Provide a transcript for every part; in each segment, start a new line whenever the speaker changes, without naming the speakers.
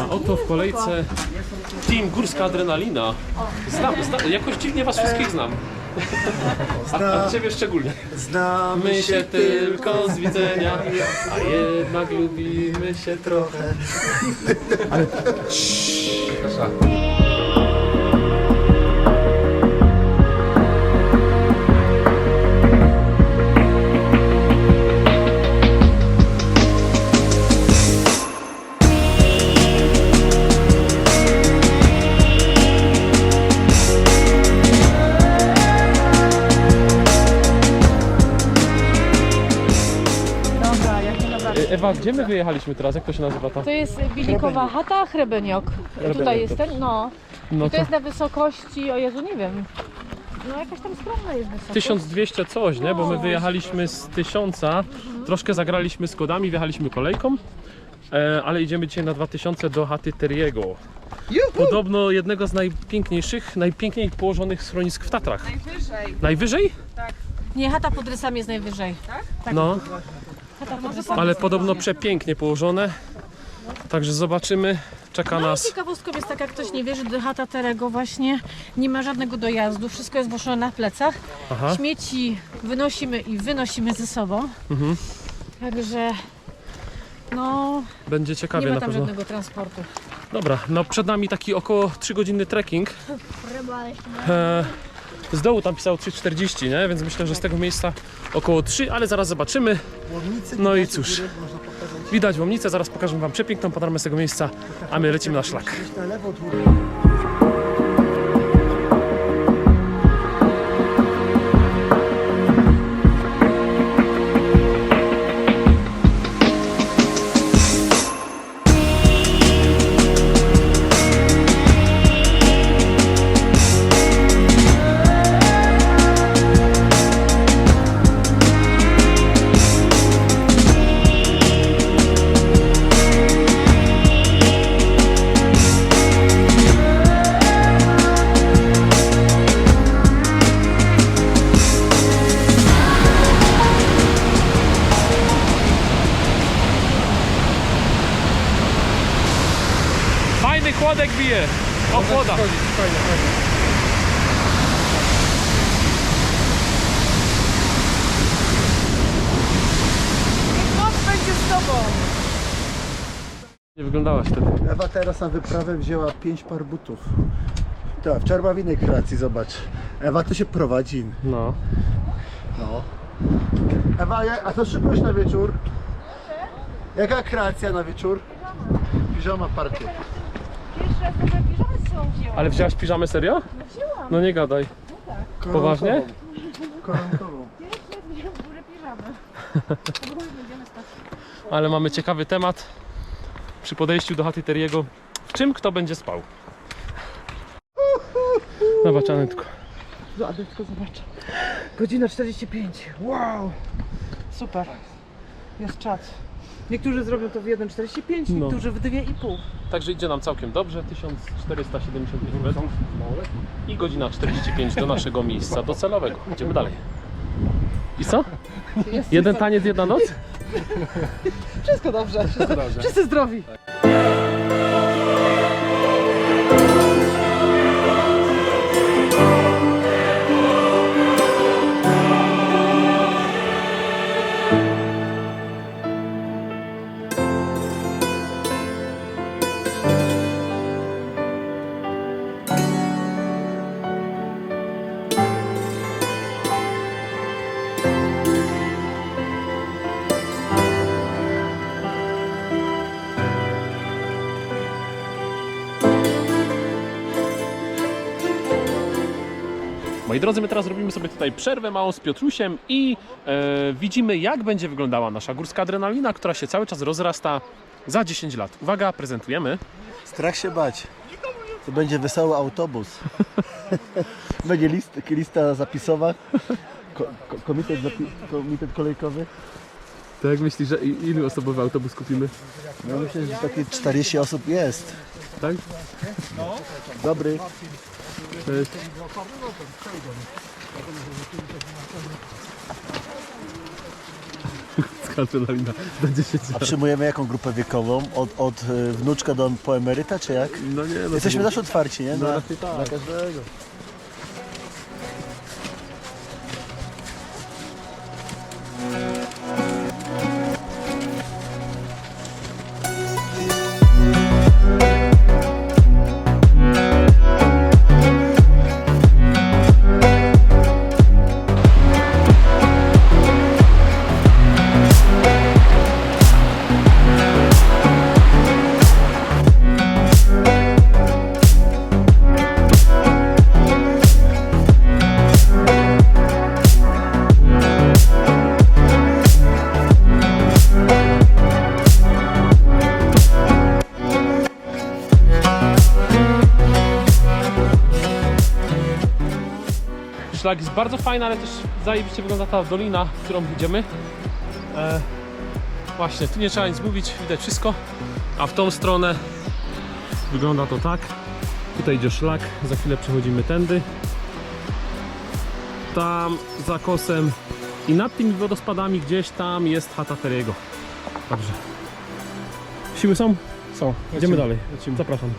A oto w kolejce Team Górska Adrenalina. Znam, znam, jakoś dziwnie was wszystkich znam. A, a ciebie szczególnie.
Znamy
My się tylko z widzenia, a jednak lubimy się trochę.
Dobra,
Ewa, gdzie my wyjechaliśmy teraz? Jak to się nazywa ta?
To jest Bilikowa chata, Hrebeniok. Tutaj jest ten, no.
No
I to jest na wysokości, o Jezu, nie wiem. No jakaś tam skromna jest wysokość.
1200 coś, nie? Bo my wyjechaliśmy z 1000, troszkę zagraliśmy z kodami, wjechaliśmy kolejką, e, ale idziemy dzisiaj na 2000 do chaty Teriego. Podobno jednego z najpiękniejszych, najpiękniej położonych schronisk w Tatrach.
Najwyżej.
Najwyżej?
Nie, chata pod rysami jest najwyżej.
No,
pod rysami.
Ale podobno przepięknie położone. Także zobaczymy. Czeka
No
nas.
ciekawostką jest tak, jak ktoś nie wie, że do chata Terego właśnie nie ma żadnego dojazdu, wszystko jest woszone na plecach.
Aha.
Śmieci wynosimy i wynosimy ze sobą.
Mhm.
Także no
Będzie
nie
ciekawie
ma
na
tam
pewno.
żadnego transportu.
Dobra, no przed nami taki około 3 godzinny trekking. E, z dołu tam pisało 3,40, nie? Więc myślę, że z tego miejsca około 3, ale zaraz zobaczymy. No i cóż, widać łomnicę, zaraz pokażę Wam przepiękną panoramę z tego miejsca, a my lecimy na szlak. Chłodek bije! O chłoda!
Noc będzie z tobą.
Nie wyglądałaś wtedy.
Ewa teraz na wyprawę wzięła pięć par butów. To, w czerwonej kreacji, zobacz. Ewa to się prowadzi.
No.
No. Ewa, a to szybkość na wieczór? Jaka kreacja na wieczór? Piżama party.
Pierwszy raz takie piżamy są wzięłam.
Ale wzięłaś piżamę serio? No nie gadaj. Poważnie?
Koronkową.
Ale mamy ciekawy temat przy podejściu do chaty Teriego. W czym kto będzie spał? Zobacz, Anetko.
Adetko, zobacz. Godzina 45. Wow. Super. Jest czas. Niektórzy zrobią to w 1,45,
No.
niektórzy w 2,5.
Także idzie nam całkiem dobrze, 1475 metrów i godzina 45 do naszego miejsca docelowego. Idziemy dalej. I co? Jeden taniec, jedna noc?
Wszystko dobrze. Wszyscy zdrowi.
Moi drodzy, my teraz robimy sobie tutaj przerwę małą z Piotrusiem i e, widzimy jak będzie wyglądała nasza górska adrenalina, która się cały czas rozrasta za 10 lat. Uwaga, prezentujemy.
Strach się bać. To będzie wesoły autobus. będzie list, lista zapisowa. Ko, ko, komitet, zapi, komitet kolejkowy.
Tak jak myślisz, że ilu osobowy autobus kupimy?
No myślę, że takie 40 osób jest.
Tak?
Dobry.
Cześć. adrenalina. Będzie się
A przyjmujemy jaką grupę wiekową? Od, od y, wnuczka do po emeryta, czy jak?
No nie, no
Jesteśmy
to-
zawsze otwarci, nie?
No
Na,
raczej tak.
na każdego.
Szlak jest bardzo fajny, ale też zajebiście wygląda ta dolina, w którą idziemy. E, właśnie, tu nie trzeba nic mówić, widać wszystko. A w tą stronę wygląda to tak. Tutaj idzie szlak, za chwilę przechodzimy tędy. Tam za kosem i nad tymi wodospadami gdzieś tam jest chata Teriego. Dobrze. Siły są? Są. Idziemy dalej. Zapraszam.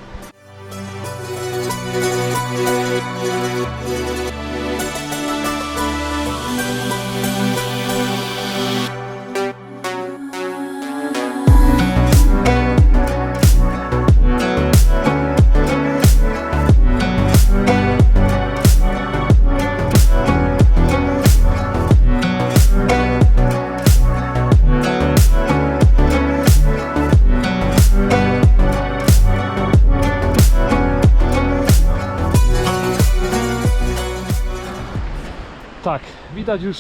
Widać już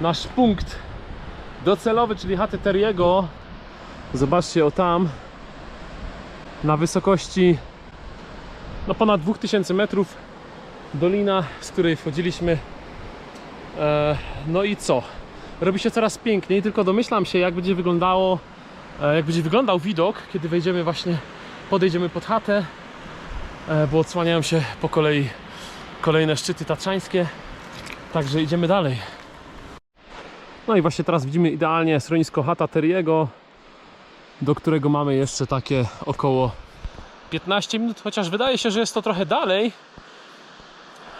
nasz punkt docelowy, czyli chatę Teriego. Zobaczcie, o tam na wysokości no ponad 2000 metrów dolina, z której wchodziliśmy. E, no i co? Robi się coraz piękniej, tylko domyślam się, jak będzie wyglądało, e, jak będzie wyglądał widok, kiedy wejdziemy właśnie, podejdziemy pod chatę, e, bo odsłaniają się po kolei kolejne szczyty tatrzańskie. Także idziemy dalej. No i właśnie teraz widzimy idealnie schronisko Hata Teriego, do którego mamy jeszcze takie około 15 minut, chociaż wydaje się, że jest to trochę dalej,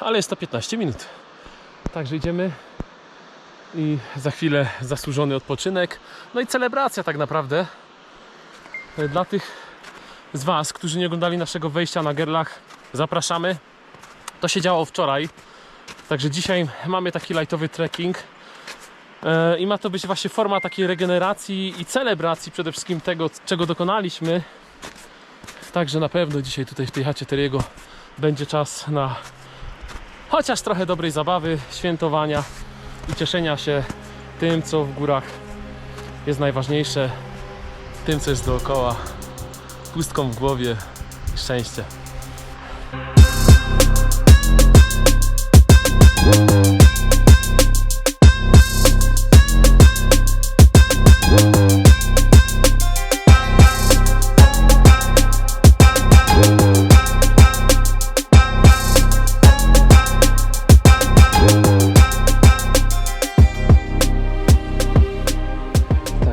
ale jest to 15 minut. Także idziemy i za chwilę zasłużony odpoczynek, no i celebracja tak naprawdę E, dla tych z Was, którzy nie oglądali naszego wejścia na Gerlach, zapraszamy. To się działo wczoraj, Także dzisiaj mamy taki lightowy trekking E, i ma to być właśnie forma takiej regeneracji i celebracji przede wszystkim tego, czego dokonaliśmy. Także na pewno dzisiaj tutaj w tej chacie Teriego będzie czas na chociaż trochę dobrej zabawy, świętowania i cieszenia się tym, co w górach jest najważniejsze, tym, co jest dookoła, pustką w głowie i szczęście. Tak,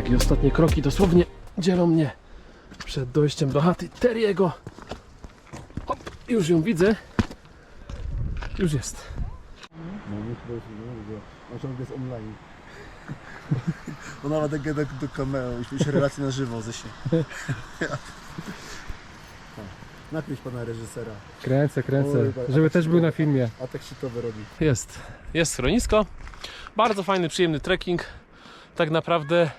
i ostatnie kroki dosłownie dzielą mnie przed dojściem do chaty Teriego. Hop, już ją widzę. Już jest.
No proszę, no, bo on ciągle jest online. Ona ma takie do, do cameo, już relacje na żywo ze się. Nakryć pana reżysera,
Kręcę, kręcę,
Oj, a
żeby
tak
też
się
był na filmie.
a tak się to wyrobi.
Jest. Jest schronisko. Bardzo fajny, przyjemny trekking. Tak naprawdę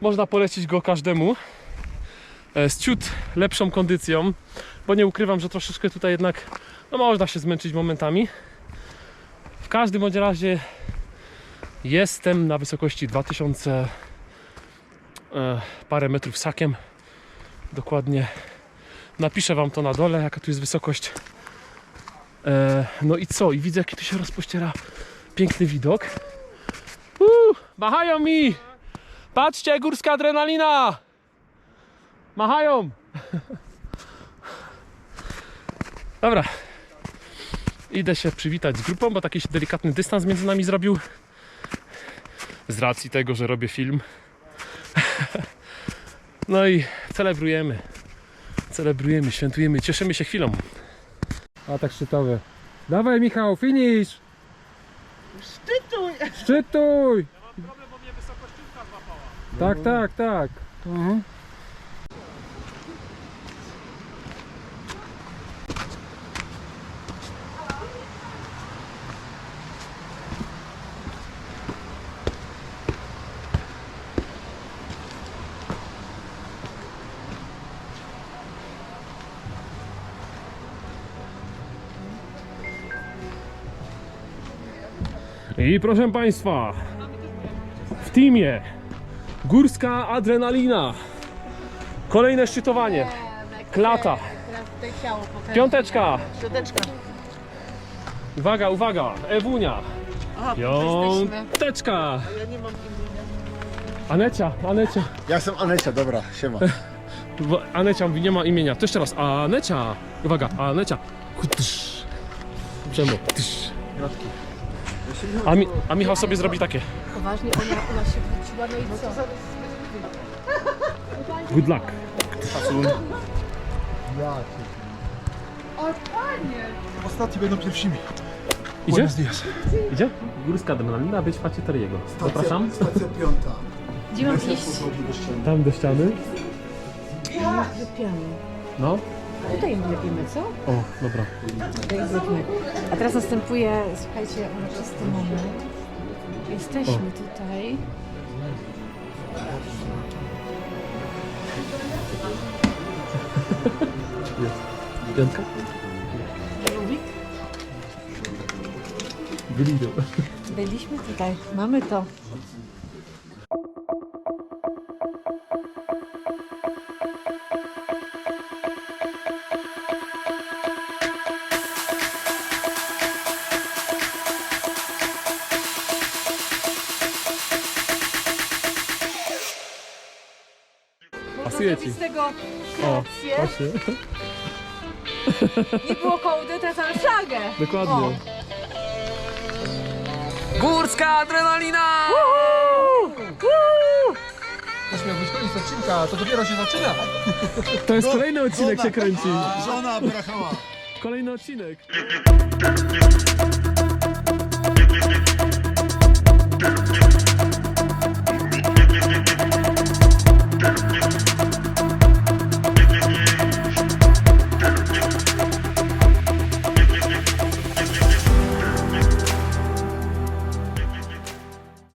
można polecić go każdemu. E, Z ciut lepszą kondycją, bo nie ukrywam, że troszeczkę tutaj jednak no można się zmęczyć momentami. Każdym bądź razie jestem na wysokości 2000 e, parę metrów sakiem. Dokładnie napiszę wam to na dole, jaka tu jest wysokość. E, no i co? I widzę, jaki tu się rozpościera piękny widok. Uuu, machają mi! Patrzcie, górska adrenalina! Machają! Dobra. Idę się przywitać z grupą, bo taki się delikatny dystans między nami zrobił. z racji tego, że robię film. No i celebrujemy. Celebrujemy, świętujemy, cieszymy się chwilą. A tak szczytowy. Dawaj Michał, finish!
Szczytuj!
Szczytuj! Tak, tak, tak. I proszę Państwa, w teamie Górska Adrenalina. Kolejne szczytowanie. Klata. Piąteczka. Uwaga, uwaga. Ewunia. Piąteczka.
Ja nie mam
Anecia, Anecia.
Ja jestem Anecia, dobra, siema.
Bo Anecia mówi, nie ma imienia. To jeszcze raz. Anecia. Uwaga, Anecia. Kutysz. Przemo. Tysz. A, mi, a Michał sobie zrobi takie.
Poważnie, ona, ona się wróciła, no i co?
Good luck.
Ostatni będą pierwszymi.
Idzie? Idzie? Górska Adrenalina, być Facieteriego. Zapraszam.
Stacja piąta.
Gdzie mam iść?
Tam do ściany.
Wypiamy.
No.
Tutaj im lepimy, co?
O, dobra.
Tutaj. A teraz następuje, słuchajcie, uroczysty moment. Jesteśmy tutaj.
Piątka?
Rubik.
Bylido.
Byliśmy tutaj. Mamy to.
Pasuje ci.
z tego
O,
kreację.
właśnie.
Nie było kołdy, teraz mamy flagę.
Dokładnie.
Górska adrenalina!
To miał być koniec odcinka, to dopiero się zaczyna.
To jest kolejny odcinek się kręci.
Żona Abrahama.
Kolejny odcinek.